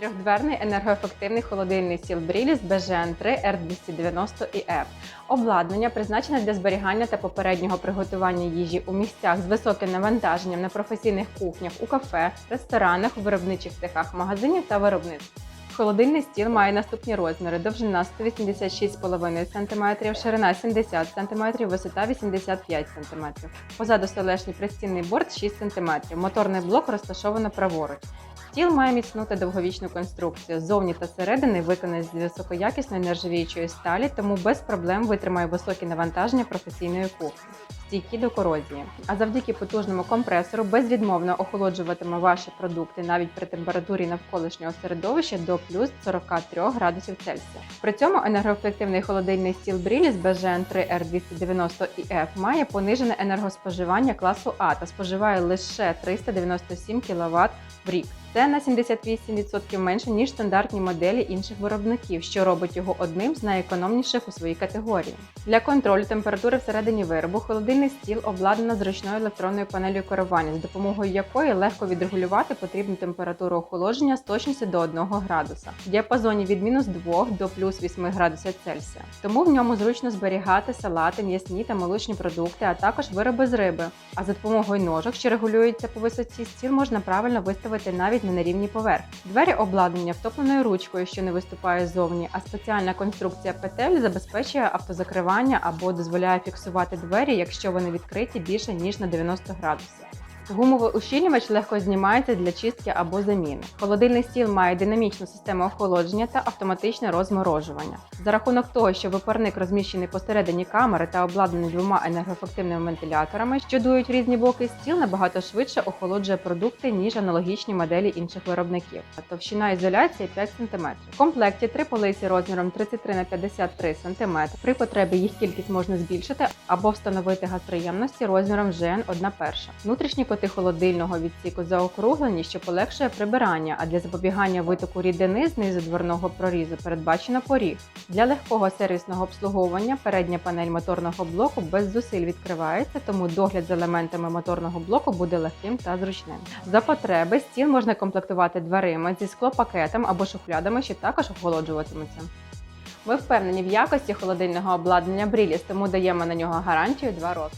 Трьохдверний енергоефективний холодильний стіл Бріліс BGN 3 R290 EF. Обладнання призначене для зберігання та попереднього приготування їжі у місцях з високим навантаженням на професійних кухнях, у кафе, ресторанах, виробничих цехах магазинів та виробництв. Холодильний стіл має наступні розміри: довжина 186,5 см, ширина 70 см, висота 85 см. Позаду столешній пристінний борт 6 см. Моторний блок розташовано праворуч. Стіл має міцну та довговічну конструкцію. Зовні та середини виконаний з високоякісної нержавіючої сталі, тому без проблем витримає високі навантаження професійної кухні, стійкі до корозії. А завдяки потужному компресору безвідмовно охолоджуватиме ваші продукти навіть при температурі навколишнього середовища до плюс 43 градусів Цельсія. При цьому енергоефективний холодильний стіл Бріліс BGN 3 R290 EF має понижене енергоспоживання класу А та споживає лише 397 кВт в рік. Це на 78% менше ніж стандартні моделі інших виробників, що робить його одним з найекономніших у своїй категорії. Для контролю температури всередині виробу холодильний стіл обладнано зручною електронною панелью керування, з допомогою якої легко відрегулювати потрібну температуру охолодження з точністю до 1 градуса в діапазоні від мінус 2 до плюс 8 градусів Цельсія. Тому в ньому зручно зберігати салати, м'ясні та молочні продукти, а також вироби з риби. А за допомогою ножок, що регулюються по висоті, стіл можна правильно виставити навіть не на нерівній поверхні. Двері обладнання втопленою ручкою, що не виступає ззовні, а спеціальна конструкція петель забезпечує автозакривання або дозволяє фіксувати двері, якщо вони відкриті більше ніж на 90 градусів. Гумовий ущільнювач легко знімається для чистки або заміни. Холодильний стіл має динамічну систему охолодження та автоматичне розморожування. За рахунок того, що випарник розміщений посередині камери та обладнаний двома енергоефективними вентиляторами, що дують різні боки, стіл набагато швидше охолоджує продукти ніж аналогічні моделі інших виробників. Товщина ізоляції 5 см. В комплекті три полиці розміром 33 на 53 см. При потребі їх кількість можна збільшити або встановити газприємності розміром ЖН 1 перша. Внутрішні коти холодильного відсіку заокруглені, що полегшує прибирання, а для запобігання витоку рідини знизу дверного прорізу передбачено поріг. Для легкого сервісного обслуговування передня панель моторного блоку без зусиль відкривається, тому догляд за елементами моторного блоку буде легким та зручним. За потреби стіл можна комплектувати дверима зі склопакетом або шухлядами, що також охолоджуватимуться. Ми впевнені в якості холодильного обладнання Бріліс, тому даємо на нього гарантію 2 роки.